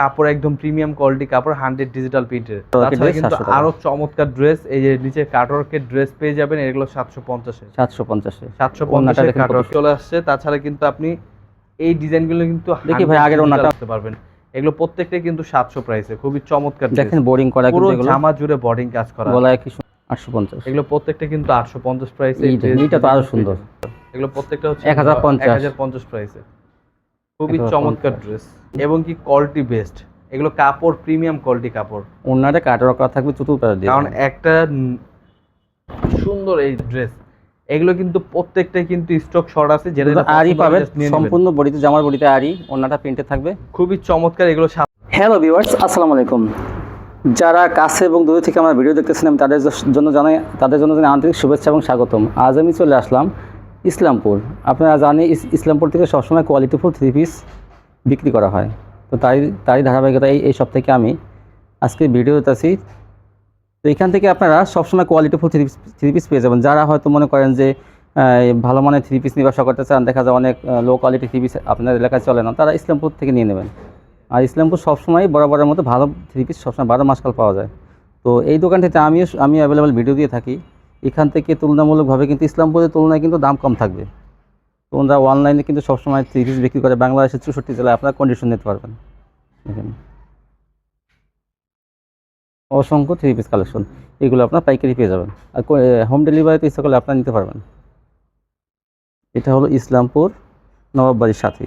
কাপড় একদম premium quality কাপড় হান্ড্রেড ডিজিটাল প্রিন্টের তাছাড়া কিন্তু আরও চমৎকার ড্রেস এই যে নিচে কাটওয়ার্কের ড্রেস পেয়ে যাবেন এগুলো সাতশো পঞ্চাশে। সাতশো পঞ্চাশে। সাতশো পঞ্চাশে দেখেন চলে আসছে। তাছাড়া কিন্তু আপনি এই ডিজাইনগুলো কিন্তু দেখি ভাই, আগের ওড়নাটা। করতে পারবেন। এগুলো প্রত্যেকটাই কিন্তু সাতশো প্রাইসে খুবই চমৎকার দেখেন বোরিং করা পুরো জামা জুড়ে বোর্ডিং কাজ করা। গলায় কি আটশো পঞ্চাশ। এগুলো প্রত্যেকটা কিন্তু আটশো পঞ্চাশ প্রাইসে এইটা তো আরও সুন্দর। এগুলো প্রত্যেকটা হচ্ছে 1050 এক হাজার পঞ্চাশ প্রাইসে খুবই চমৎকার ড্রেস এবং কি কোয়ালিটি বেস্ট এগুলো কাপড় প্রিমিয়াম কোয়ালিটি কাপড়। ওনাটা কাটার করা থাকবে চতুর পাড়া দিয়ে। কারণ একটা সুন্দর এই ড্রেস এগুলো কিন্তু প্রত্যেকটাই কিন্তু স্টক শর্ট আছে যেটা আরই নেবেন। সম্পূর্ণ বডিতে জামার বডিতে আরই ওনাটা প্রিন্টে থাকবে। খুবই চমৎকার এগুলো হ্যালো ভিউয়ার্স আসসালামু আলাইকুম। যারা কাছে এবং দূরে থেকে আমার ভিডিও দেখতেছেন আমি তাদের জন্য জানাই তাদের জন্য জানাই আন্তরিক শুভেচ্ছা এবং স্বাগতম। আজ আমি চলে আসলাম ইসলামপুর। আপনারা জানেন ইস- ইসলামপুর থেকে সবসময় কোয়ালিটিফুল থ্রি পিস বিক্রি করা হয়। তো তাই, তারই ধারাবাহিকতা এই এই সপ্তাহে আমি আজকে ভিডিও দিতেছি তো এখান থেকে আপনারা সবসময় qualityful three piece three piece পেয়ে যাবেন। যারা হয়তো মনে করেন যে ভালো মানের থ্রি পিস নিয়ে ব্যবসা করতে চান, দেখা যায় অনেক লো কোয়ালিটি থ্রি পিস আপনার এলাকায় চলে না, তারা ইসলামপুর থেকে নিয়ে নেবেন। আর ইসলামপুর সবসময় বরাবরের মতো ভালো থ্রি পিস সবসময় বারো মাসকাল পাওয়া যায়। তো এই দোকানটিতে আমিও আমি অ্যাভেলেবেল ভিডিও দিয়ে থাকি। এখান থেকে তুলনামূলকভাবে কিন্তু ইসলামপুরের তুলনায় কিন্তু দাম কম থাকবে। তো ওনারা অনলাইনে কিন্তু সবসময় পিস বিক্রি করে বাংলাদেশের চৌষট্টি জেলায় আপনারা কন্ডিশন নিতে পারবেন। অসংখ্য থ্রি পিস কালেকশন এগুলো আপনার পাইকারি পেয়ে যাবেন। আর হোম ডেলিভারিতে ইচ্ছা করলে আপনারা নিতে পারবেন। এটা হলো ইসলামপুর নবাববাড়ির সাথে।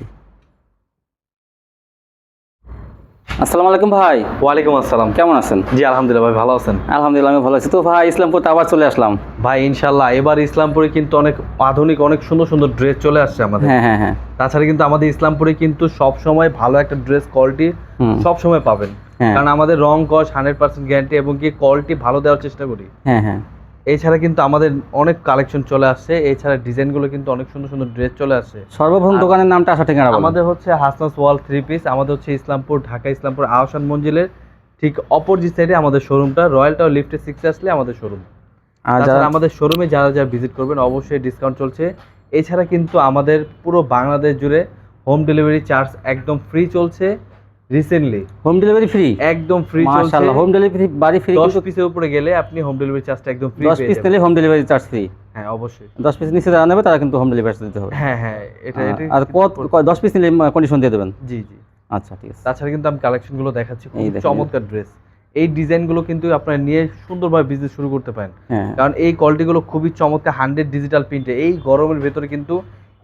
আসসালামু আলাইকুম ভাই। ওয়ালাইকুম আসসালাম। কেমন আছেন? জি আলহামদুলিল্লাহ ভাই ভালো আছেন? আলহামদুলিল্লাহ আমি ভালো আছি। তো ভাই ইসলামপুরতে আবার চলে আসলাম। ভাই ইনশাল্লাহ এবার ইসলামপুরে কিন্তু অনেক আধুনিক অনেক সুন্দর সুন্দর ড্রেস চলে আসছে আমাদের। হ্যাঁ হ্যাঁ হ্যাঁ। তাছাড়া কিন্তু আমাদের ইসলামপুরে কিন্তু সব সময় ভালো একটা ড্রেস কোয়ালিটি সব সময় পাবেন। হ্যাঁ। কারণ আমাদের রং কস হান্ড্রেড পার্সেন্ট গ্যারান্টি এবং কি কোয়ালিটি ভালো দেওয়ার চেষ্টা করি। হ্যাঁ হ্যাঁ। এছাড়া কিন্তু আমাদের অনেক কালেকশন চলে আসছে। এছাড়া ডিজাইনগুলো কিন্তু অনেক সুন্দর সুন্দর ড্রেস চলে আসছে। সর্বপ্রথম দোকানের নামটা আসা ঠিকানা। আমাদের হচ্ছে হাসনাস ওয়াল থ্রি পিস আমাদের হচ্ছে ইসলামপুর ঢাকা ইসলামপুর আহসান মঞ্জিলের ঠিক অপোজিট সাইডে আমাদের শোরুমটা রয়্যাল টাওয়ার লিফটে সিক্সে আসলে আমাদের শোরুম আর যারা আমাদের শোরুমে যারা যারা ভিজিট করবেন অবশ্যই ডিসকাউন্ট চলছে। এছাড়া কিন্তু আমাদের পুরো বাংলাদেশ জুড়ে হোম ডেলিভারি চার্জ একদম ফ্রি চলছে। রিসেন্টলি হোম ডেলিভারি ফ্রি একদম ফ্রি মাশাআল্লাহ হোম ডেলিভারি বাড়ি ফ্রি দশ কিন্তু পিসের উপরে গেলে আপনি হোম ডেলিভারি চার্জটা একদম ফ্রি 10 পিস নিলে হোম ডেলিভারি চার্জ ফ্রি হ্যাঁ অবশ্যই। 10 পিস নিচে যারা নেবে তারা কিন্তু হোম ডেলিভারি দিতে হবে। হ্যাঁ হ্যাঁ এটা এটা আর কত 10 পিস নিলে কন্ডিশন দিয়ে দেবেন? জি জি। আচ্ছা ঠিক আছে। তাছাড়া কিন্তু আমি কালেকশনগুলো দেখাচ্ছি খুব চমৎকার ড্রেস এই ডিজাইনগুলো কিন্তু আপনারা নিয়ে সুন্দরভাবে বিজনেস শুরু করতে পারেন। হ্যাঁ। কারণ এই কোয়ালিটিগুলো খুবই চমৎকার হান্ড্রেড ডিজিটাল প্রিন্টে এই গরমের ভেতরে কিন্তু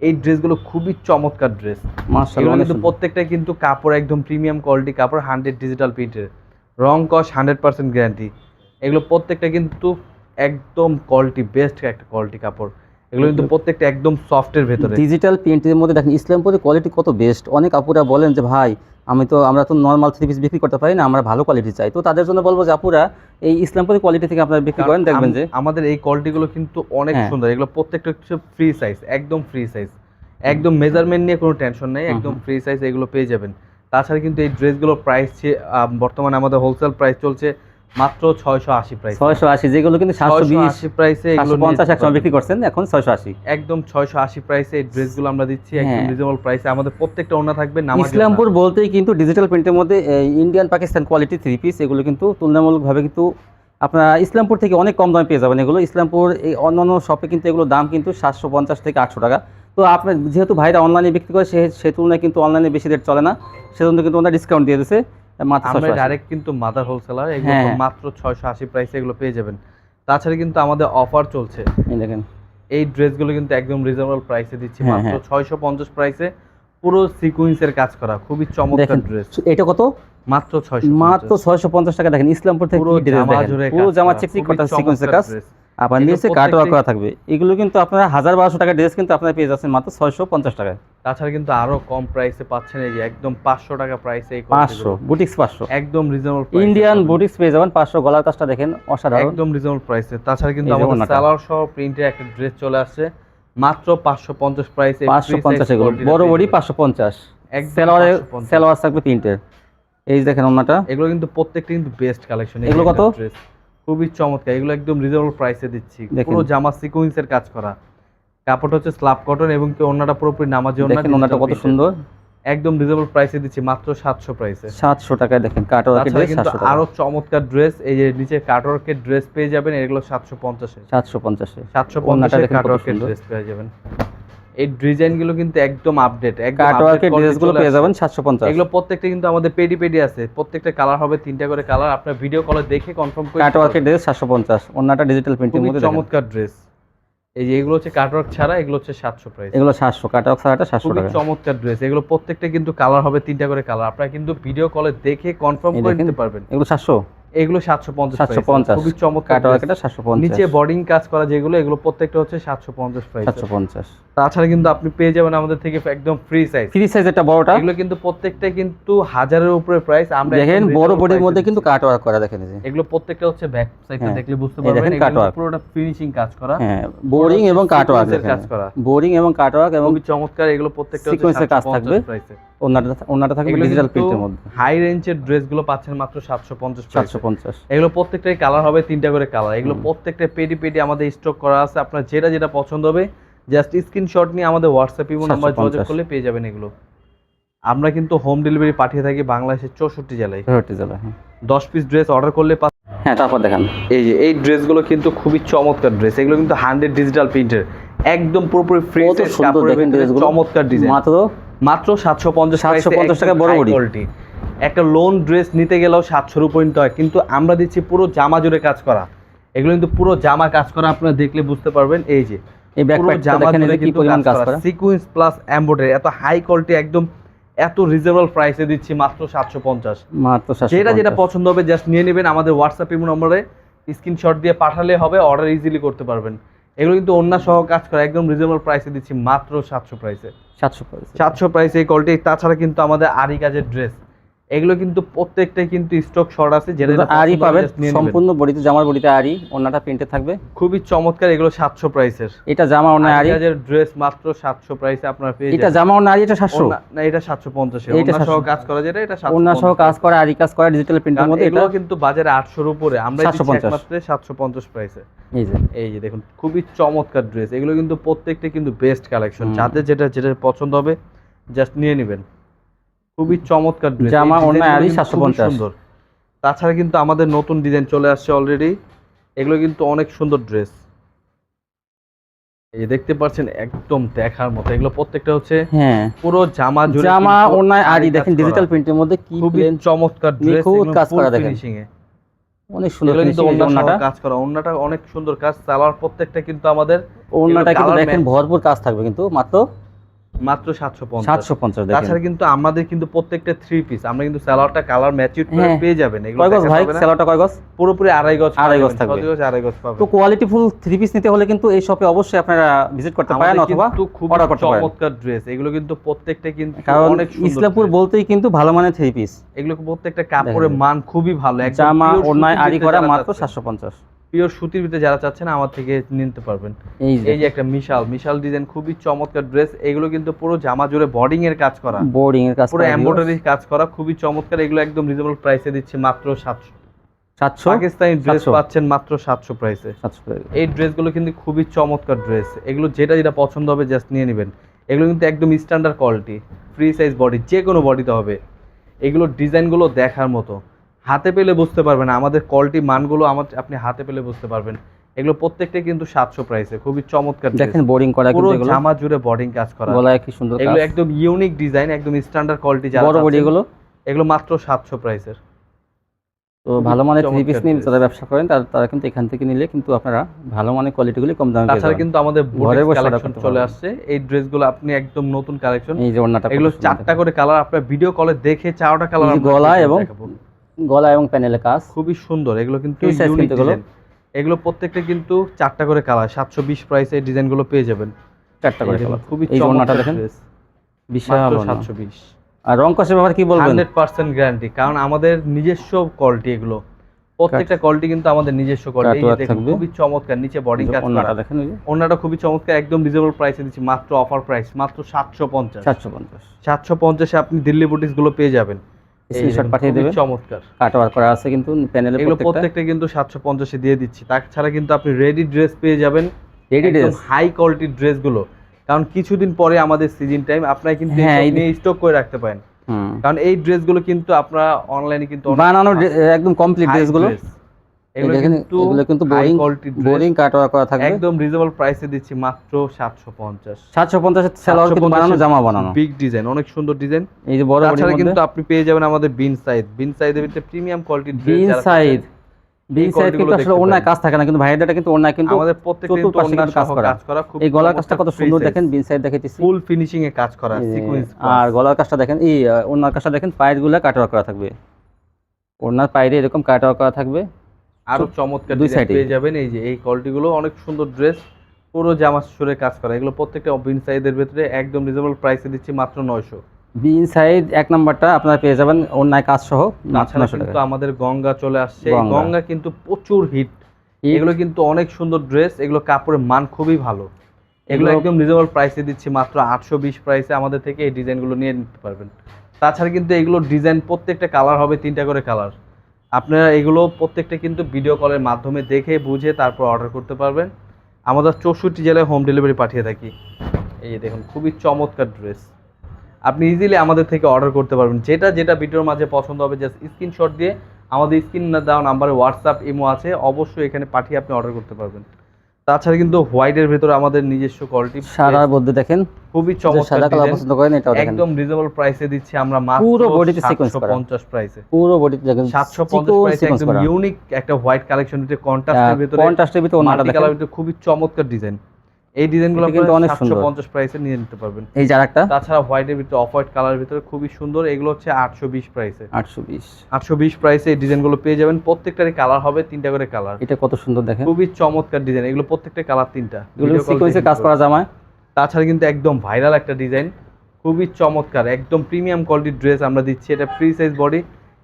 এই ড্রেসগুলো খুবই চমৎকার ড্রেস। মাশাআল্লাহ কিন্তু প্রত্যেকটা কিন্তু কাপড় একদম প্রিমিয়াম কোয়ালিটি কাপড় হান্ড্রেড ডিজিটাল প্রিন্টের। রং কস হান্ড্রেড পার্সেন্ট গ্যারান্টি। এগুলো প্রত্যেকটা কিন্তু একদম কোয়ালিটি বেস্ট একটা কোয়ালিটি কাপড়। এগুলো কিন্তু প্রত্যেকটা একদম সফটের ভেতরে। ডিজিটাল প্রিন্টের মধ্যে দেখেন ইসলামপুরের কোয়ালিটি কত বেস্ট। অনেক আপুরা বলেন যে ভাই আমি তো আমরা তো নর্মাল থ্রি পিস বিক্রি করতে পারি না আমরা ভালো কোয়ালিটি চাই। তো তাদের জন্য বলব যে আপুরা এই ইসলামপুরের কোয়ালিটি থেকে আপনারা বিক্রি করেন দেখবেন যে আমাদের এই কোয়ালিটিগুলো কিন্তু অনেক হ্যাঁ। সুন্দর। এগুলো প্রত্যেকটা হচ্ছে ফ্রি সাইজ একদম ফ্রি সাইজ একদম মেজারমেন্ট নিয়ে কোনো টেনশন নেই একদম ফ্রি সাইজ এগুলো পেয়ে যাবেন। তাছাড়া কিন্তু এই ড্রেসগুলোর প্রাইস বর্তমানে আমাদের হোলসেল প্রাইস চলছে মাত্র ছয়শো আশি প্রাইস ছয়শো আশি যেগুলো কিন্তু সাতশো বিশ আশি প্রাইসে এগুলো। বিক্রি করছেন এখন ছয়শো আশি। একদম ছয়শো আশি প্রাইসে এই ড্রেসগুলো আমরা দিচ্ছি একদম হ্যাঁ। রিজনেবল প্রাইসে আমাদের প্রত্যেকটা ওনা থাকবে নামাজ ইসলামপুর বলতেই কিন্তু ডিজিটাল প্রিন্টের মধ্যে Indian Pakistan quality three piece এগুলো কিন্তু তুলনামূলকভাবে কিন্তু আপনারা ইসলামপুর থেকে অনেক কম দামে পেয়ে যাবেন এগুলো। ইসলামপুর এই অন্যান্য শপে কিন্তু এগুলো দাম কিন্তু সাতশো পঞ্চাশ থেকে আটশো টাকা। তো আপনার যেহেতু ভাইরা অনলাইনে বিক্রি করে সে সে তুলনায় কিন্তু অনলাইনে বেশি রেট চলে না সেজন্য কিন্তু ওনারা ডিসকাউন্ট দিয়ে মাত্র আমরা ডাইরেক্ট কিন্তু মাদার হোলসেলার এগুলো হ্যাঁ, হ্যাঁ। মাত্র ছয়শো আশি প্রাইসে এগুলো পেয়ে যাবেন। তাছাড়া কিন্তু আমাদের অফার চলছে। দেখেন। এই ড্রেসগুলো কিন্তু একদম রিজনেবল প্রাইসে দিচ্ছি হ্যাঁ, মাত্র। ছয়শো পঞ্চাশ প্রাইসে পুরো সিকুয়েন্সের কাজ করা খুবই চমৎকার ড্রেস এটা কত? মাত্র ছয়শো মাত্র ছয়শো পঞ্চাশ টাকা। দেখেন ইসলামপুর থেকে পুরো জামা জুড়ে পুরো জামা করা সিকোয়েন্সের কাজ। এগুলো নিচে কাটওয়ার্ক প্রত্যেকটি- করা থাকবে। এগুলো কিন্তু আপনারা হাজার বারোশো টাকা ড্রেস কিন্তু আপনারা পেয়ে যাচ্ছেন মাত্র ছয়শো পঞ্চাশ টাকায়। তাছাড়া কিন্তু আরও কম প্রাইসে পাচ্ছেন এই যে একদম পাঁচশো টাকা প্রাইসে পাঁচশো বুটিক্স পাঁচশো। একদম রিজনেবল ইন্ডিয়ান বুটিক্স পেয়ে যাবেন পাঁচশো গলার কাজটা দেখেন অসাধারণ। একদম রিজনেবল প্রাইসে তাছাড়া কিন্তু আমাদের। সালোয়ার সহ প্রিন্টের একটা ড্রেস চলে আসছে মাত্র পাঁচশো পঞ্চাশ প্রাইসে পাঁচশো পঞ্চাশ এগুলো। বড় বড়ি পাঁচশো পঞ্চাশ। সেলোয়ারে সেলোয়ার থাকবে প্রিন্টের এই দেখেন ওনাটা। এগুলো কিন্তু প্রত্যেকটা কিন্তু বেস্ট কালেকশন এগুলো কত? ড্রেস খুবই চমৎকার। এগুলো একদম রিজনেবল প্রাইসে দিচ্ছি। পুরো জামা সিকোয়েন্সের কাজ করা। কাপড়টা হচ্ছে স্লাব কটন এবং কি ওন্নাটা পুরোপুরি নামাজি ওন্না দেখেন ওনাটা কত সুন্দর। একদম রিজনেবল প্রাইসে দিচ্ছি মাত্র সাতশো প্রাইসে সাতশো টাকায় দেখেন কাটওয়ার্কের ড্রেস কিন্তু সাতশো আরও চমৎকার ড্রেস এই যে নিচে কাটওয়ার্কের ড্রেস পেয়ে যাবেন এগুলো সাতশো পঞ্চাশে। সাতশো পঞ্চাশে। সাতশো ওড়নাটা পঞ্চাশে কাটওয়ার্কের ড্রেস পেয়ে যাবেন। এই ডিজাইনগুলো কিন্তু একদম আপডেট কাটওয়ার্কের ড্রেসগুলো পেয়ে যাবেন সাতশো পঞ্চাশ। এগুলো প্রত্যেকটা কিন্তু আমাদের পেডি পেডি আছে প্রত্যেকটা কালার হবে তিনটা করে কালার আপনার ভিডিও কলে দেখে কনফার্ম করে কাটওয়ার্কের ড্রেস সাতশো পঞ্চাশ অন্যটা ডিজিটাল খুবই মধ্যে চমৎকার ড্রেস এই যে এগুলো হচ্ছে কাটওয়ার্ক ছাড়া এগুলো হচ্ছে সাতশো প্রাইস এগুলো সাতশো কাটওয়ার্ক ছাড়াটা সাতশো খুবই টাকা। চমৎকার ড্রেস এগুলো প্রত্যেকটা কিন্তু কালার হবে তিনটা করে কালার আপনারা কিন্তু ভিডিও কলে দেখে কনফার্ম করে নিতে পারবেন। এগুলো সাতশো। এগুলো সাতশো পঞ্চাশ সাতশো পঞ্চাশ। খুবই চমৎকার কাটওয়ার্কটা সাতশো পঞ্চাশ। নিচে বোর্ডিং কাজ করা যেগুলো এগুলো প্রত্যেকটা হচ্ছে সাতশো পঞ্চাশ প্রাইস সাতশো পঞ্চাশ। তাছাড়া কিন্তু আপনি পেয়ে যাবেন আমাদের থেকে একদম ফ্রি সাইজ ফ্রি সাইজ একটা বড়টা। এগুলো কিন্তু প্রত্যেকটা কিন্তু হাজারের উপরে প্রাইস আমরা দেখেন বড় বডির মধ্যে কিন্তু দিচ্ছি। কাটওয়ার্ক করা দেখেন। এগুলো প্রত্যেকটা হচ্ছে ব্যাক সাইডটা। দেখলে বুঝতে পারবেন। এগুলো। পুরোটা ফিনিশিং কাজ করা। হ্যাঁ বোরিং এবং কাটওয়ার্ক এর দেখেন। কাজ করা। বোরিং এবং কাটওয়ার্ক এবং চমৎকার। এগুলো প্রত্যেকটা হচ্ছে কাজ থাকবে। price থাকবে ডিজিটাল প্রিন্টের মধ্যে। হাই রেঞ্জের ড্রেসগুলো পাচ্ছেন মাত্র 750 price সাতশো এ। পঞ্চাশ। এগুলো প্রত্যেকটাই কালার হবে তিনটা করে কালার এগুলো প্রত্যেকটা পেডি পেডি আমাদের স্টক করা আছে। আপনার যেটা যেটা পছন্দ হবে জাস্ট স্ক্রিনশট নিয়ে আমাদের হোয়াটসঅ্যাপ ইমো নাম্বার যোগাযোগ করলে পেয়ে যাবেন এগুলো। আমরা কিন্তু হোম ডেলিভারি পাঠিয়ে থাকি বাংলাদেশের চৌষট্টি জেলায়। ফেভারিটি জেলা হ্যাঁ। দশ পিস ড্রেস অর্ডার করলে হ্যাঁ তারপর দেখেন। এই যে এই ড্রেসগুলো কিন্তু খুবই চমৎকার ড্রেস এগুলো কিন্তু হান্ড্রেড ডিজিটাল প্রিন্টের একদম পুরোপুরি ফ্রি কত সুন্দর দেখেন ড্রেসগুলো চমৎকার ডিজাইন মাত্র মাত্র সাতশো পঞ্চাশ 750 টাকা বড় বডি। একটা লোন ড্রেস নিতে গেলেও সাতশোর উপরিত হয় কিন্তু আমরা দিচ্ছি পুরো জামা জুড়ে কাজ করা। এগুলো কিন্তু পুরো জামা কাজ করা আপনারা দেখলে বুঝতে পারবেন। এই যে এই সিকোয়েন্স প্লাস এমব্রয়ডারি এত হাই কোয়ালিটি একদম এত রিজনেবল প্রাইসে দিচ্ছি মাত্র সাতশো পঞ্চাশ। মাত্র সাতশো যেটা যেটা পছন্দ হবে জাস্ট নিয়ে নেবেন আমাদের হোয়াটসঅ্যাপ নম্বরে স্ক্রিনশট দিয়ে পাঠালে হবে অর্ডার ইজিলি করতে পারবেন। এগুলো কিন্তু অন্য সহ কাজ করা একদম রিজনেবল প্রাইসে দিচ্ছি মাত্র সাতশো প্রাইসে সাতশো সাতশো প্রাইসে এই কোয়ালিটি তাছাড়া কিন্তু আমাদের আরি কাজের ড্রেস এগুলো কিন্তু প্রত্যেকটাই কিন্তু স্টক শর্ট আছে যেটা যেটা আরি পাবেন। সম্পূর্ণ বডিতে জামার বডিতে আরি অন্যটা প্রিন্টে থাকবে। খুবই চমৎকার এগুলো সাতশো প্রাইসের এটা জামা অন্য আরি কাজের ড্রেস মাত্র সাতশো প্রাইসে আপনার পেয়ে এটা জামা অন্য আরি এটা সাতশো। ওনা- না এটা সাতশো পঞ্চাশের এইটা অন্য সহ কাজ করা যেটা এটা সাতশো অন্য সহ কাজ করা আরি কাজ করা ডিজিটাল প্রিন্টের মধ্যে এটা এগুলো কিন্তু বাজারে আটশোর উপরে। আমরা 750 একমাত্র সাতশো পঞ্চাশ প্রাইসে এই যে। এই যে দেখুন খুবই চমৎকার ড্রেস এগুলো কিন্তু প্রত্যেকটা কিন্তু বেস্ট কালেকশন। যাদের যেটা যেটা পছন্দ হবে জাস্ট নিয়ে নেবেন। খুবই চমৎকার ড্রেস জামা, ওড়না, আড়ি, 750 সুন্দর। তাছাড়া কিন্তু আমাদের নতুন ডিজাইন চলে আসছে অলরেডি এগুলো কিন্তু অনেক সুন্দর ড্রেস এই দেখতে পাচ্ছেন একদম দেখার মতো। এগুলো প্রত্যেকটা হচ্ছে হ্যাঁ। পুরো জামা জুড়ে জামা কিন্তু অন্য আরি আরি দেখেন ডিজিটাল প্রিন্টের মধ্যে কি খুবই চমৎকার ড্রেস নিখুঁত কাজ করা দেখেন। এ। অনেক সুন্দর এগুলো কিন্তু ওড়নাটা। কাজ করা। অন্যটা অনেক সুন্দর কাজ। সালোয়ার প্রত্যেকটা কিন্তু আমাদের ওড়নাটা কিন্তু দেখেন ভরপুর কাজ থাকবে কিন্তু মাত্র মাত্র সাতশো সাতশো পঞ্চাশ তাছাড়া কিন্তু আমাদের কিন্তু প্রত্যেকটা থ্রি পিস আমরা কিন্তু সালোয়ারটা কালার হ্যাঁ। পেয়ে যাবেন কয় গজ ভাই। সেলাটা কয় গজ? পুরোপুরি আড়াই গজ আড়াই গজ থাকবে। গজ আড়াই গজ পাবেন। তো কোয়ালিটি ফুল থ্রি পিস নিতে হলে কিন্তু এই শপে অবশ্যই আপনারা ভিজিট করতে পারেন অথবা খুব অর্ডার করতে পারেন। চমৎকার ড্রেস এগুলো কিন্তু প্রত্যেকটা কিন্তু কারণ ইসলামপুর বলতেই কিন্তু ভালো মানের থ্রি পিস এগুলো প্রত্যেকটা কাপড়ের মান খুবই ভালো একদম জামা ওড়নায় সুতির করা মাত্র সাতশো পঞ্চাশ। Pure সুতির ভিতরে যারা চাচ্ছেন আমার থেকে নিতে পারবেন। এই যে। একটা মিশাল মিশাল ডিজাইন খুবই চমৎকার ড্রেস এগুলো কিন্তু পুরো জামা জুড়ে বর্ডিং এর কাজ করা। বোর্ডিং এর কাজ পুরো এমব্রয়ডারি কাজ করা খুবই চমৎকার। এগুলো একদম রিজনেবল প্রাইসে দিচ্ছে মাত্র সাতশো। সাতশো? পাকিস্তানি ড্রেস পাচ্ছেন মাত্র সাতশো প্রাইসে এই ড্রেসগুলো কিন্তু খুবই চমৎকার ড্রেস এগুলো যেটা যেটা পছন্দ হবে জাস্ট নিয়ে নেবেন। এগুলো কিন্তু একদম standard quality free size body যে কোনো বডিতে হবে। এগুলো ডিজাইনগুলো দেখার মতো। হাতে পেলে বুঝতে পারবেন আমাদের কোয়ালিটি মানগুলো আমার আপনি হাতে পেলে বুঝতে পারবেন। এগুলো প্রত্যেকটা কিন্তু সাতশো প্রাইসে খুবই চমৎকার দেখেন বোর্ডিং করা পুরো জামা জুড়ে বডিং কাজ করা। গলায় কি সুন্দর এগুলো একদম ইউনিক ডিজাইন একদম স্ট্যান্ডার্ড কোয়ালিটি যারা বড় বডি এগুলো? এগুলো মাত্র সাতশো প্রাইসের তো ভালো মানের থ্রি পিস নিয়ে যারা ব্যবসা করেন তারা তারা কিন্তু এখান থেকে নিলে কিন্তু আপনারা ভালো মানের কোয়ালিটিগুলি কম দামে তাছাড়া কিন্তু আমাদের ঘরে বসে কালেকশন চলে আসছে। এই ড্রেসগুলো আপনি একদম নতুন কালেকশন এই যে ওড়নাটা এগুলো চারটা করে কালার আপনার ভিডিও কলে দেখে চারটা কালার গলা এবং গলা এবং প্যানেলে কাজ। খুবই সুন্দর এগুলো কিন্তু ইউনিক এগুলো। ডিজাইন এগুলো প্রত্যেকটা কিন্তু চারটা করে কালার সাতশো বিশ প্রাইসে এই ডিজাইনগুলো পেয়ে যাবেন। চারটা করে কালার খুবই চমৎকার দেখেন। বিশাল সাতশো বিশ। আর রং কষের ব্যাপারে কি বলবেন? হান্ড্রেড পার্সেন্ট গ্যারান্টি কারণ আমাদের নিজস্ব কোয়ালিটি এগুলো। প্রত্যেকটা কোয়ালিটি কিন্তু আমাদের নিজস্ব কোয়ালিটি খুবই চমৎকার নিচে বডিং কাজ করা। দেখেন ওনাটা খুবই চমৎকার একদম রিজনেবল প্রাইসে দিচ্ছি মাত্র অফার প্রাইস মাত্র সাতশো পঞ্চাশ। সাতশো পঞ্চাশ। সাতশো পঞ্চাশে আপনি দিল্লি বুটিসগুলো পেয়ে যাবেন। স্ক্রিনশট পাঠিয়ে দেবে। চমৎকার। কাটওয়ার করা আছে কিন্তু প্যানেলে এগুলো প্রত্যেকটা। কিন্তু সাতশো পঞ্চাশে দিয়ে দিচ্ছি। তাছাড়া কিন্তু আপনি রেডি ড্রেস পেয়ে যাবেন। রেডি ড্রেস হাই কোয়ালিটির ড্রেসগুলো কারণ কিছুদিন পরে আমাদের সিজন টাইম আপনারা কিন্তু হ্যাঁ, এই- স্টক করে রাখতে পারেন। কারণ এই ড্রেসগুলো কিন্তু আপনারা অনলাইনে কিন্তু বানানো একদম কমপ্লিট ড্রেস ড্রেসগুলো dress। এগুলো কিন্তু এগুলো কিন্তু হাই বোরিং কাটওয়া করা থাকবে। একদম রিজনেবল প্রাইসে দিচ্ছি মাত্র সাতশো পঞ্চাশ। সাতশো পঞ্চাশের কিন্তু বানানো জামা বানানো। বিগ ডিজাইন অনেক সুন্দর ডিজাইন এই যে বড় মধ্যে কিন্তু আপনি পেয়ে যাবেন আমাদের বিন সাইজ বিন সাইজের ভিতরে প্রিমিয়াম কোয়ালিটির বিন সাইড বিন সাইড কিন্তু আসলে পারেন। কাজ থাকে না কিন্তু ভাইয়াটা কিন্তু অন্যায় কিন্তু আমাদের প্রত্যেকটা কিন্তু কিন্তু কাজ করা। কাজ করা খুব এই গলার কাজটা কত সুন্দর দেখেন বিন সাইড দেখাইতেছি। ফুল ফিনিশিং এ কাজ করা সিকোয়েন্স আর গলার কাজটা দেখেন এই আহ, ওড়নার কাজটা দেখেন পায়েরগুলা কাটওয়া করা থাকবে। ওড়নার পায়ের এরকম কাটওয়া করা থাকবে। আরও চমৎকার দুই পেয়ে যাবেন। এই যে এই কোয়ালিটি গুলো অনেক সুন্দর ড্রেস পুরো জামা সুরে কাজ করা। এগুলো প্রত্যেকটা বিন সাইজের ভিতরে একদম রিজনেবল প্রাইসে দিচ্ছি মাত্র 900 বিন সাইড এক নাম্বারটা আপনারা পেয়ে যাবেন অন্যায় কাজ সহ মাত্র তাছাড়া 900 কিন্তু আমাদের গঙ্গা চলে আসছে। গঙ্গা। কিন্তু প্রচুর হিট এগুলো কিন্তু অনেক সুন্দর ড্রেস এগুলো কাপড়ের মান খুবই ভালো। এগুলো এগুলো- একদম রিজনেবল প্রাইসে দিচ্ছি মাত্র আটশো বিশ প্রাইসে আমাদের থেকে এই ডিজাইনগুলো নিয়ে নিতে পারবেন। তাছাড়া কিন্তু এগুলো ডিজাইন প্রত্যেকটা কালার হবে তিনটা করে কালার আপনারা এগুলো প্রত্যেকটা কিন্তু ভিডিও কলের মাধ্যমে দেখে, বুঝে, তারপর অর্ডার করতে পারবেন। আমাদের চৌষট্টি জেলায় হোম ডেলিভারি পাঠিয়ে থাকি। এই দেখুন, খুবই চমৎকার ড্রেস আপনি ইজিলি আমাদের থেকে অর্ডার করতে পারবেন। যেটা যেটা ভিডিওর মাঝে পছন্দ হবে জাস্ট স্ক্রিনশট দিয়ে আমাদের স্ক্রিন দেওয়া নাম্বারে হোয়াটসঅ্যাপ ইমো আছে, অবশ্যই এখানে পাঠিয়ে আপনি অর্ডার করতে পারবেন। তাছাড়া কিন্তু হোয়াইটের ভিতরে আমাদের নিজস্ব কোয়ালিটি সাদার মধ্যে দেখেন। খুবই চমৎকার সাদা কালার। পছন্দ করেন এটাও দেখেন। একদম রিজনেবল প্রাইসে দিচ্ছি আমরা মাত্র পুরো বডিতে সিকোয়েন্স করা। 750 প্রাইসে পুরো বডি দেখেন 750 প্রাইসে একদম ইউনিক একটা হোয়াইট কালেকশন ভিতরে কন্ট্রাস্টের ভিতরে। কন্ট্রাস্টের ভিতরে ওনাটা দেখেন। কালার ভিতরে খুবই চমৎকার ডিজাইন এই ডিজাইনগুলো কিন্তু অনেক সুন্দর। 750 প্রাইসে নিয়ে নিতে পারবেন। এই যে আরেকটা? তাছাড়া হোয়াইটের ভিতরে অফ হোয়াইট কালারের ভিতরে খুবই সুন্দর। এগুলো হচ্ছে আটশো বিশ প্রাইসে আটশো বিশ। আটশো বিশ প্রাইসে এই ডিজাইনগুলো পেয়ে যাবেন। প্রত্যেকটারই কালার হবে তিনটা করে কালার এটা কত সুন্দর দেখেন। খুবই চমৎকার ডিজাইন এগুলো প্রত্যেকটা কালার তিনটা। এগুলো সিকোয়েন্সে কাজ করা। জামায়। তাছাড়া কিন্তু একদম ভাইরাল একটা ডিজাইন খুবই চমৎকার। একদম প্রিমিয়াম কোয়ালিটির ড্রেস আমরা দিচ্ছি। এটা ফ্রি সাইজ বডি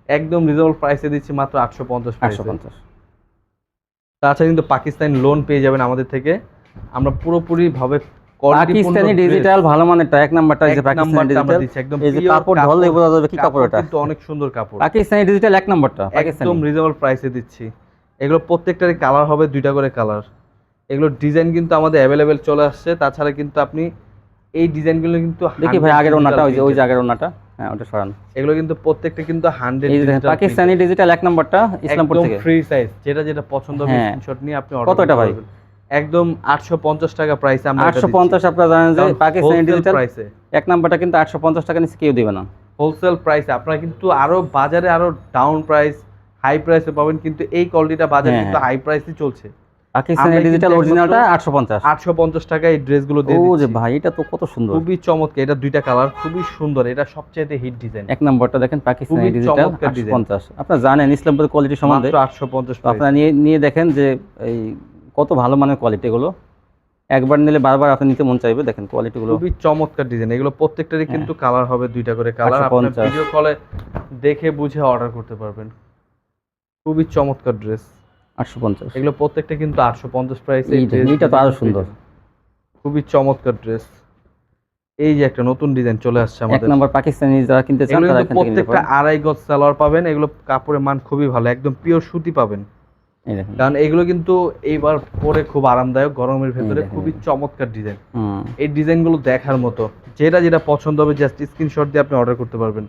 একদম রিজনেবল প্রাইসে দিচ্ছি মাত্র আটশো পঞ্চাশ আটশো পঞ্চাশ। তাছাড়া কিন্তু পাকিস্তান লোন পেয়ে যাবেন আমাদের থেকে। আমরা পুরোপুরি ভাবে পাকিস্তানি ডিজিটাল ভালো মানেরটা এক নাম্বারটা এই যে পাকিস্তানি ডিজিটাল একদম এই যে কাপড় ধরলে বোঝা যাবে কি কাপড় এটা কিন্তু অনেক সুন্দর কাপড়। পাকিস্তানি ডিজিটাল এক নাম্বারটা পাকিস্তানি। একদম রিজনেবল প্রাইসে দিচ্ছি। এগুলো প্রত্যেকটারই কালার হবে দুইটা করে কালার এগুলোর ডিজাইন কিন্তু আমাদের অ্যাভেলেবেল চলে আসছে তাছাড়া কিন্তু আপনি এই ডিজাইনগুলো কিন্তু দেখি ভাই আগের ওনাটা ওই যে ওই যে আগের ওনাটা। হ্যাঁ ওটা সরান। এগুলো কিন্তু প্রত্যেকটা কিন্তু হান্ড্রেড এই যে দেখেন পাকিস্তানি ডিজিটাল এক নাম্বারটা ইসলামপুর থেকে। ফ্রি সাইজ যেটা যেটা পছন্দ হবে হ্যাঁ। স্ক্রিনশট নিয়ে আপনি অর্ডার কত এটা ভাই? একদম 850 টাকা প্রাইস আমরা আটশো পঞ্চাশ আপনারা জানেন যে পাকিস্তানি ডিজিটাল প্রাইসে এক নাম্বারটা কিন্তু আটশো পঞ্চাশ টাকা নিচে কেউ দেবে না। হোলসেল প্রাইসে আপনারা কিন্তু আরও বাজারে আরও ডাউন প্রাইস হাই প্রাইসে পাবেন কিন্তু এই কোয়ালিটিটা বাজারে হ্যাঁ, কিন্তু হ্যাঁ। হাই প্রাইসই চলছে। পাকিস্তানি ডিজিটাল অরিজিনালটা আটশো পঞ্চাশ। আটশো পঞ্চাশ টাকা এই ড্রেসগুলো দিয়ে ও যে ভাই এটা তো কত সুন্দর। খুবই চমৎকার। এটা দুইটা কালার খুবই সুন্দর। এটা সবচেয়ে হিট ডিজাইন এক নম্বরটা দেখেন পাকিস্তানি ডিজিটাল চমৎকার আটশো design। পঞ্চাশ। আপনারা জানেন ইসলামপুরের কোয়ালিটি সম্বন্ধে মাত্র আটশো পঞ্চাশ তো আপনারা নিয়ে নিয়ে দেখেন যে এই কত ভালো মানের কোয়ালিটি এগুলো একবার নিলে বারবার আপনি নিতে মন চাইবে দেখেন কোয়ালিটিগুলো খুবই চমৎকার ডিজাইন এগুলো প্রত্যেকটারই কিন্তু কালার হবে দুইটা করে কালার হ্যাঁ। পঞ্চাশ। ভিডিও কলে দেখে বুঝে অর্ডার করতে পারবেন। খুবই চমৎকার ড্রেস আটশো পঞ্চাশ। এগুলো প্রত্যেকটা কিন্তু আটশো পঞ্চাশ প্রাইস এই দেখেন, এইটা তো আরও সুন্দর। খুবই চমৎকার ড্রেস এই যে একটা নতুন ডিজাইন চলে আসছে এক আমাদের। নম্বর পাকিস্তানি যারা কিনতে চান তারা প্রত্যেকটা আড়াই গজ সালোয়ার পাবেন এগুলো কাপড়ের মান খুবই ভালো একদম পিওর সুতি পাবেন। কারণ এগুলো কিন্তু এইবার পরে খুব আরামদায়ক গরমের ভেতরে খুবই চমৎকার ডিজাইন এই ডিজাইনগুলো দেখার মতো যেটা যেটা পছন্দ হবে জাস্ট স্ক্রিনশট দিয়ে আপনি অর্ডার করতে পারবেন।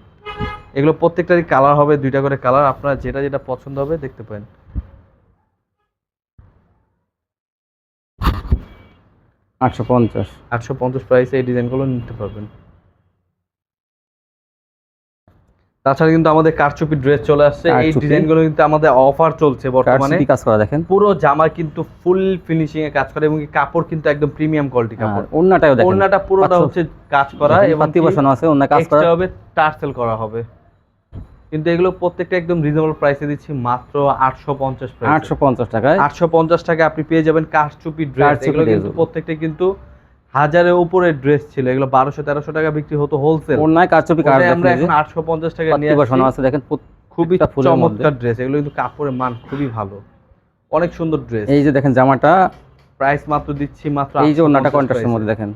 এগুলো প্রত্যেকটারই কালার হবে দুইটা করে কালার আপনার যেটা যেটা পছন্দ হবে দেখতে পারেন। আটশো পঞ্চাশ। আটশো পঞ্চাশ প্রাইসে এই ডিজাইনগুলো নিতে পারবেন। তাছাড়া কিন্তু আমাদের কারচুপি ড্রেস চলে আসছে। এই ডিজাইনগুলো কিন্তু আমাদের অফার চলছে বর্তমানে। কাজ করা দেখেন। পুরো জামা কিন্তু ফুল ফিনিশিং এ কাজ করে এবং কাপড় কিন্তু একদম প্রিমিয়াম কোয়ালিটি কাপড়। ওন্নাটাও দেখেন। ওড়নাটা পুরোটা হচ্ছে কাজ করা এবং পাতি বসানো আছে ওন্না কাজ করা। হবে টার্সেল করা হবে। কিন্তু এগুলো প্রত্যেকটা একদম রিজনেবল প্রাইসে দিচ্ছি মাত্র আটশো পঞ্চাশ আটশো পঞ্চাশ টাকায়। আটশো পঞ্চাশ টাকা আপনি পেয়ে যাবেন কারচুপি ড্রেস এগুলো কিন্তু প্রত্যেকটা কিন্তু হাজারের উপরে ড্রেস ছিল। এগুলো বারোশো তেরোশো টাকা বিক্রি হতো হোলসেল কারচুপি কাজ আমরা এখন আটশো পঞ্চাশ টাকা নিয়ে আছে দেখেন খুবই। চমৎকার ড্রেস এগুলো কিন্তু কাপড়ের মান খুবই ভালো। অনেক সুন্দর ড্রেস এই যে দেখেন জামাটা প্রাইস মাত্র দিচ্ছি মাত্র এই যে অন্যটা 850 কন্ট্রাস্টের মধ্যে দেখেন।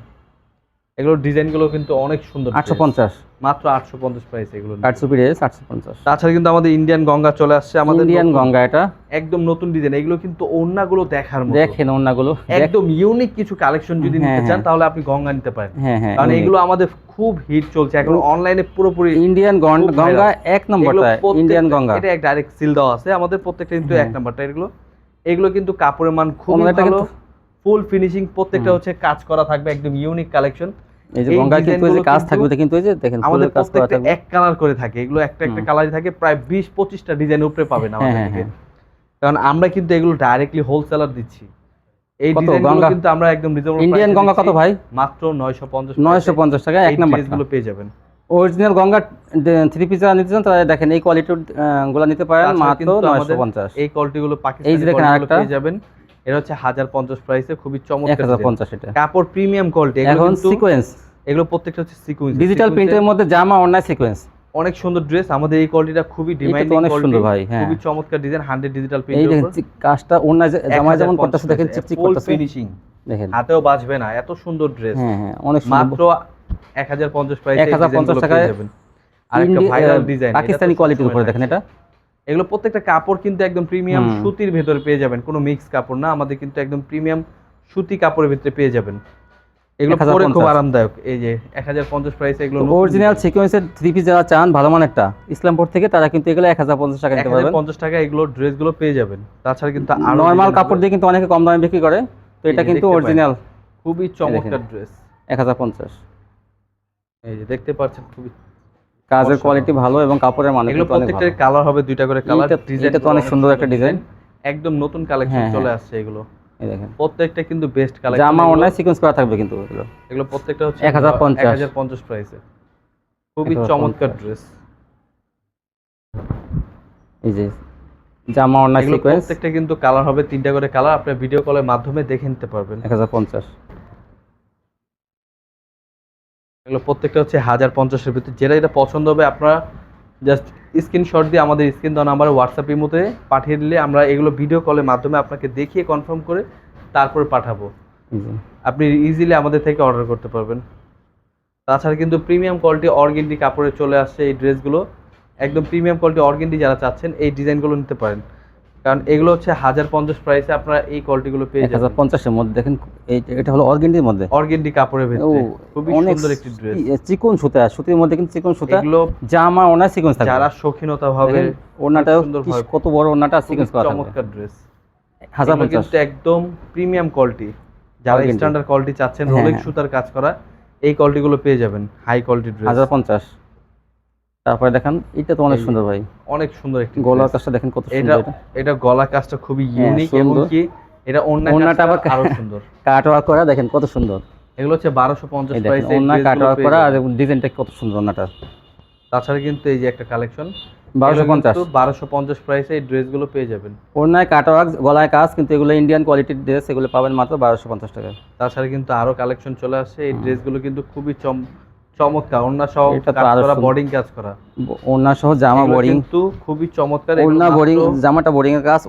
এগুলোর ডিজাইনগুলো কিন্তু অনেক সুন্দর আটশো পঞ্চাশ। মাত্র আটশো পঞ্চাশ প্রাইস এগুলো আটশো পিরিয়স আটশো পঞ্চাশ। তাছাড়া কিন্তু আমাদের ইন্ডিয়ান গঙ্গা চলে আসছে আমাদের ইন্ডিয়ান গঙ্গা এটা। একদম নতুন ডিজাইন এগুলো কিন্তু ওড়নাগুলো দেখার মতো। দেখেন অন্যগুলো একদম ইউনিক কিছু কালেকশন যদি হ্যাঁ, নিতে চান হ্যাঁ। তাহলে আপনি গঙ্গা নিতে পারেন। হ্যাঁ কারণ এগুলো আমাদের খুব হিট চলছে। এখন অনলাইনে পুরোপুরি ইন্ডিয়ান গঙ্গা এক নম্বরটা ইন্ডিয়ান গঙ্গা। এটা এক ডাইরেক্ট সিল দেওয়া আছে। আমাদের প্রত্যেকটা কিন্তু এক নম্বরটা। এগুলো এগুলো কিন্তু কাপড়ের মান খুব ভালো। ফুল ফিনিশিং প্রত্যেকটা হচ্ছে কাজ করা থাকবে একদম ইউনিক কালেকশন এই যে গঙ্গা কিন্তু এই যে কাজ থাকবে কিন্তু এই যে দেখেন আমাদের কাজ করা থাকবে। এক কালার করে থাকে এগুলো একটা একটা কালারই থাকে প্রায় বিশ পঁচিশটা ডিজাইন উপরে পাবেন হ্যাঁ, আমাদের হ্যাঁ, থেকে। হ্যাঁ। কারণ আমরা কিন্তু এগুলো ডাইরেক্টলি হোলসেলার দিচ্ছি। এই ডিজাইনগুলো কিন্তু আমরা একদম রিজনেবল ইন্ডিয়ান গঙ্গা কত ভাই? মাত্র 950 নয়শো পঞ্চাশ টাকা এক নাম্বারগুলো পেয়ে যাবেন। অরিজিনাল গঙ্গা থ্রি পিস যারা নিতে চান তারা দেখেন এই কোয়ালিটিরগুলো নিতে পারেন মাত্র কিন্তু নয়শো আমাদের পঞ্চাশ। এই কোয়ালিটি গুলো পাকিস্তানি। পেয়ে যাবেন। এটা হচ্ছে 1050 প্রাইসে খুবই চমৎকার হাজার। পঞ্চাশ এটা। কাপড় প্রিমিয়াম কোয়ালিটি এগুলো এখন কিন্তু সিকোয়েন্স এগুলো প্রত্যেকটা হচ্ছে সিকোয়েন্স ডিজিটাল প্রিন্টের মধ্যে জামা অনলাইন সিকোয়েন্স অনেক সুন্দর ড্রেস আমাদের এই কোয়ালিটিটা খুবই ডিমান্ডিং অনেক সুন্দর ভাই, হ্যাঁ। খুবই চমৎকার ডিজাইন 100 ডিজিটাল এই প্রিন্টের দেখেন কাজটা অন্য জামা যেমন করতেছে দেখেন চিকচিক ফুল করতেছে। ফিনিশিং দেখেন। হাতেও বাজবে না এত সুন্দর ড্রেস হ্যাঁ হ্যাঁ অনেক সুন্দর। মাত্র 1050 প্রাইসে 1050 টাকায় আরেকটা ইন্ডি- ভাইরাল ডিজাইন পাকিস্তানি কোয়ালিটির উপরে দেখেন এটা। এগুলো প্রত্যেকটা কাপড় কিন্তু একদম প্রিমিয়াম সুতির ভেতরে পেয়ে যাবেন। কোনো মিক্স কাপড় না আমাদের কিন্তু একদম প্রিমিয়াম সুতি কাপড়ের ভিতরে পেয়ে যাবেন। এগুলো 1050 পরে খুব আরামদায়ক। এই যে 1050 প্রাইসে এগুলো অরিজিনাল সিকোয়েন্সের থ্রি পিস যারা চান ভালো মানেরটা ইসলামপুর থেকে তারা কিন্তু এগুলো এক হাজার পঞ্চাশ টাকা নিতে পারবেন। 1050 টাকা এগুলো ড্রেসগুলো পেয়ে যাবেন। তাছাড়া কিন্তু নর্মাল কাপড় দিয়ে কিন্তু অনেকে কম দামে বিক্রি করে। তো এটা কিন্তু অরিজিনাল খুবই চমৎকার ড্রেস এক হাজার পঞ্চাশ। এই যে দেখতে পাচ্ছেন খুবই কাজের কোয়ালিটি ভালো এবং কাপড়ের মান এগুলো প্রত্যেকটা কালার হবে দুইটা করে কালার এটা তো অনেক সুন্দর একটা ডিজাইন একদম নতুন কালেকশন হ্যাঁ, হ্যাঁ। চলে আসছে এগুলো। এই দেখেন। প্রত্যেকটা কিন্তু বেস্ট কালেকশন জামা অনলাইন সিকোয়েন্স করা থাকবে কিন্তু এগুলো। এগুলো প্রত্যেকটা হচ্ছে 1050 1050 প্রাইসে খুবই চমৎকার ড্রেস এই যে জামা অনলাইন সিকোয়েন্স প্রত্যেকটা কিন্তু কালার হবে তিনটা করে কালার আপনি ভিডিও কলের মাধ্যমে দেখে নিতে পারবেন। 1050 এগুলো প্রত্যেকটা হচ্ছে হাজার পঞ্চাশের ভিতরে। যেটা যেটা পছন্দ হবে আপনারা জাস্ট স্ক্রিনশট দিয়ে আমাদের স্ক্রিন দেওয়া নাম্বারে হোয়াটসঅ্যাপের মধ্যে পাঠিয়ে দিলে আমরা এগুলো ভিডিও কলের মাধ্যমে আপনাকে দেখিয়ে কনফার্ম করে তারপরে পাঠাবো। আপনি ইজিলি আমাদের থেকে অর্ডার করতে পারবেন। তাছাড়া কিন্তু প্রিমিয়াম কোয়ালিটি অর্গেন্ডি কাপড়ে চলে আসছে এই ড্রেসগুলো একদম প্রিমিয়াম কোয়ালিটি অর্গেন্ডি যারা চাচ্ছেন এই ডিজাইনগুলো নিতে পারেন। কারণ এগুলো হচ্ছে হাজার পঞ্চাশ প্রাইসে আপনারা এই কোয়ালিটিগুলো পেয়ে এক হাজার পঞ্চাশের মধ্যে দেখেন এই এটা হলো অর্গেন্ডির মধ্যে। অর্গেন্ডি কাপড়ের ভিতরে। খুবই সুন্দর একটি ড্রেস চিকন সুতা সুতির মধ্যে কিন্তু চিকন সুতা। এগুলো জামা অনলাইন সিকোয়েন্স থাকবে। যারা শৌখিনতা ভাবে কি- কত বড় খুবই সিকোয়েন্স করা চমৎকার ড্রেস হাজার পঞ্চাশ। কিন্তু একদম প্রিমিয়াম কোয়ালিটি যারা স্ট্যান্ডার্ড কোয়ালিটি চাচ্ছেন হ্যাঁ, রোলেক্স হ্যাঁ। সুতার কাজ করা এই কোয়ালিটিগুলো পেয়ে যাবেন। হাই কোয়ালিটি ড্রেস হাজার পঞ্চাশ। তারপরে দেখেন এটা তো অনেক সুন্দর ভাই। অনেক সুন্দর একটি গলার কাজটা দেখেন কত সুন্দর। এটা এটা গলা কাজটা খুবই হ্যাঁ, ইউনিক এবং সুন্দর। কি এটা ওড়নাটা আবার আরও সুন্দর। কাট ওয়ার্ক করা দেখেন কত সুন্দর। এগুলো হচ্ছে বারোশো পঞ্চাশ এই দেখেন প্রাইসে ওড়না কাট ওয়ার্ক করা আর ডিজাইনটা কত সুন্দর ওড়নাটা। তাছাড়া কিন্তু এই যে একটা কালেকশন বারোশো পঞ্চাশ। বারোশো পঞ্চাশ প্রাইসে এই ড্রেসগুলো পেয়ে যাবেন। ওড়নায় কাট ওয়ার্ক গলায় কাজ কিন্তু এগুলো ইন্ডিয়ান কোয়ালিটির ড্রেস এগুলো পাবেন মাত্র বারোশো পঞ্চাশ টাকা তাছাড়া কিন্তু আরও কালেকশন চলে আসছে। এই ড্রেসগুলো কিন্তু খুবই চম- চমৎকার ওড়না সহ কাজ করা সুন্দর। বোর্ডিং কাজ করা। ওড়না সহ জামা কিন্তু খুবই চমৎকার জামাটা বোরিং এর কাজ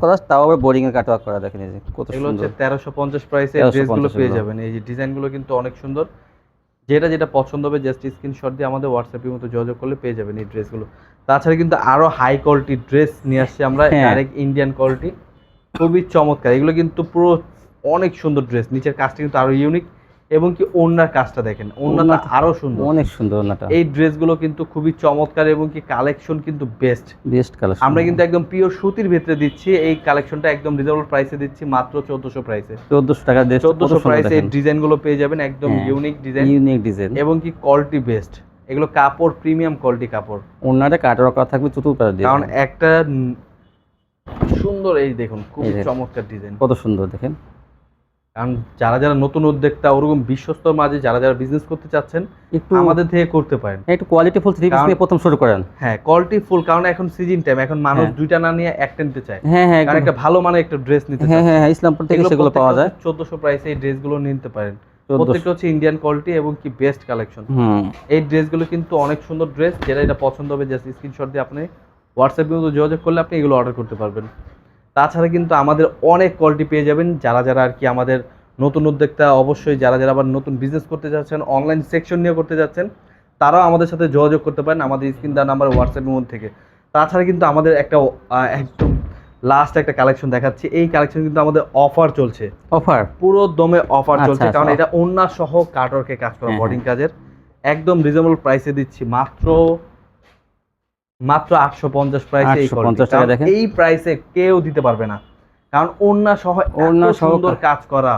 করা তাও আবার বোরিং এর করা দেখেন এই যে কত এগুলো হচ্ছে তেরোশো পঞ্চাশ প্রাইসে 1350 ড্রেসগুলো পেয়ে যাবেন। এই যে ডিজাইনগুলো কিন্তু অনেক সুন্দর। যেটা যেটা পছন্দ হবে জাস্ট স্ক্রিনশট দিয়ে আমাদের হোয়াটসঅ্যাপের মতো যোগাযোগ করলে পেয়ে যাবেন এই ড্রেসগুলো তাছাড়া কিন্তু আরও হাই কোয়ালিটির ড্রেস নিয়ে আসছি আমরা। ডাইরেক্ট ইন্ডিয়ান কোয়ালিটি খুবই চমৎকার এগুলো কিন্তু পুরো অনেক সুন্দর ড্রেস নিচের কাজটা কিন্তু আরও ইউনিক এবং কি ওড়নার কাজটা দেখেন ওড়নাটা- আরও সুন্দর। অনেক সুন্দর ওড়নাটা। এই ড্রেসগুলো কিন্তু খুবই চমৎকার এবং কি কালেকশন কিন্তু বেস্ট বেস্ট কালার আমরা কিন্তু একদম পিওর সুতির ভিতরে দিচ্ছি এই কালেকশনটা একদম রিজনেবল প্রাইসে দিচ্ছি মাত্র চোদ্দশো প্রাইসে চোদ্দশো টাকা ড্রেস চোদ্দশো প্রাইসে এই ডিজাইনগুলো পেয়ে যাবেন একদম। ইউনিক ডিজাইন ইউনিক ডিজাইন এবং কি কোয়ালিটি বেস্ট এগুলো কাপড় প্রিমিয়াম কোয়ালিটি কাপড়। ওড়নাটা কাট ওয়ার্ক করা থাকবে চতুর্পাশ দিয়ে কারণ একটা সুন্দর এই দেখুন দেখেন। চমৎকার ডিজাইন কত সুন্দর দেখেন। কারণ যারা যারা নতুন উদ্যোক্তা ওরকম বিশ্বস্ত মাঝে যারা যারা বিজনেস করতে চাচ্ছেন একটু আমাদের থেকে করতে পারেন। একটু কোয়ালিটি ফুল থ্রি পিস নিয়ে প্রথম শুরু করেন। হ্যাঁ কোয়ালিটি ফুল কারণ এখন সিজন টাইম এখন মানুষ হ্যাঁ। দুইটা না নিয়ে একটা নিতে চায়। হ্যাঁ হ্যাঁ কারণ একটা ভালো মানের একটা ড্রেস নিতে হ্যাঁ চায় হ্যাঁ হ্যাঁ ইসলামপুর থেকে সেগুলো পাওয়া যায়। চোদ্দশো প্রাইসে এই ড্রেসগুলো নিতে পারেন। প্রত্যেকটা হচ্ছে ইন্ডিয়ান কোয়ালিটি এবং কি বেস্ট কালেকশন হুম। এই ড্রেসগুলো কিন্তু অনেক সুন্দর ড্রেস যেটা এটা পছন্দ হবে জাস্ট স্ক্রিনশট দিয়ে আপনি হোয়াটসঅ্যাপ মতো যোগাযোগ করলে আপনি এগুলো অর্ডার করতে পারবেন। তাছাড়া কিন্তু আমাদের অনেক কোয়ালিটি পেয়ে যাবেন। যারা যারা আর কি আমাদের নতুন উদ্যোক্তা অবশ্যই যারা যারা আবার নতুন বিজনেস করতে যাচ্ছেন অনলাইন সেকশন নিয়ে করতে যাচ্ছেন তারাও আমাদের সাথে যোগাযোগ করতে পারেন আমাদের স্ক্রিন দেওয়া নাম্বার হোয়াটসঅ্যাপ মধ্যে থেকে। তাছাড়া কিন্তু আমাদের একটা একদম লাস্ট একটা কালেকশন দেখাচ্ছি। এই কালেকশন কিন্তু আমাদের অফার চলছে। অফার পুরো দমে অফার আচ্ছা, চলছে। আচ্ছা, কারণ এটা ওন্না সহ কাটরকে কাজ করা বডিং কাজের। একদম রিজনেবল প্রাইসে দিচ্ছি। মাত্র মাত্র আটশো পঞ্চাশ প্রাইসে এই 850 quality। টাকা দেখেন। এই প্রাইসে কেউ দিতে পারবে না। কারণ ওন্না সহ ওন্না সুন্দর কাজ করা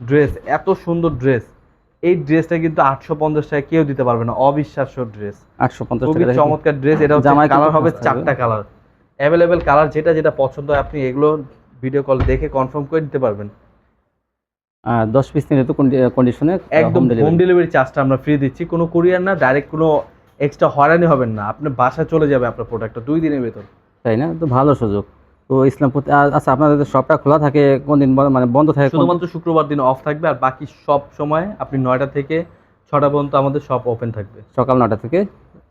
ড্রেস এত সুন্দর ড্রেস এই ড্রেসটা কিন্তু আটশো পঞ্চাশ টাকা কেউ দিতে পারবে না। অবিশ্বাস্য ড্রেস আটশো পঞ্চাশ টাকা চমৎকার ড্রেস এটা জামায় কালার হবে চারটা কালার অ্যাভেলেবেল কালার যেটা যেটা পছন্দ হয় আপনি এগুলো ভিডিও কল দেখে কনফার্ম করে নিতে পারবেন। আর দশ পিস নিলে তো কন্ডিশনে একদম হোম ডেলিভারি চার্জটা আমরা ফ্রি দিচ্ছি। কোনো কুরিয়ার না ডাইরেক্ট কোনো এক্সট্রা হয়রানি হবেন না। আপনি বাসায় চলে যাবে আপনার প্রোডাক্টটা দুই দিনের ভেতর। তাই না? তো ভালো সুযোগ। তো ইসলামপুর আচ্ছা আপনাদের শপটা খোলা থাকে কোন দিন মানে বন্ধ থাকে শুধুমাত্র শুক্রবার দিন অফ থাকবে আর বাকি সব সময় আপনি নয়টা থেকে ছটা পর্যন্ত আমাদের শপ ওপেন থাকবে। সকাল নটা থেকে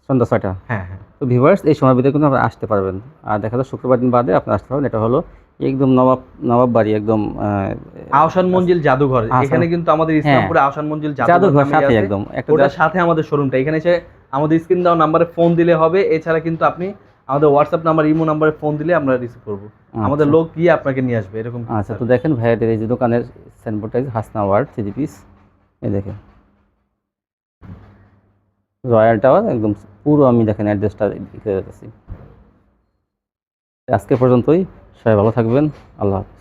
সন্ধ্যা ছয়টা। হ্যাঁ হ্যাঁ। তো ভিউয়ার্স এই সময় ভিতরে কিন্তু আপনারা আসতে পারবেন। আর দেখা যায় শুক্রবার দিন বাদে আপনারা আসতে পারবেন। এটা হলো একদম নবাব নবাব বাড়ি একদম আহ, আহসান মঞ্জিল জাদুঘর। এখানে কিন্তু আমাদের ইসলামপুরে আহসান মঞ্জিল জাদুঘর সাথে একদম। একটা ওটার সাথে আমাদের শোরুমটা এখানে এসে আমাদের স্ক্রিন দেওয়া নাম্বারে ফোন দিলে হবে। এছাড়া কিন্তু আপনি আমাদের হোয়াটসঅ্যাপ নাম্বার ইমো নাম্বারে ফোন দিলে আমরা রিসিভ করব। আমাদের লোক গিয়ে আপনাকে নিয়ে আসবে এরকম আচ্ছা তো দেখেন ভাইয়াদের এই যে দোকানের সাইনবোর্ডটা হাসনা ওয়ার্ড থ্রি পিস এই দেখেন। রয়্যাল টাওয়ার একদম পুরো আমি দেখেন অ্যাড্রেসটা লিখে দিতেছি আজকে পর্যন্তই সবাই ভালো থাকবেন আল্লাহ হাফিজ।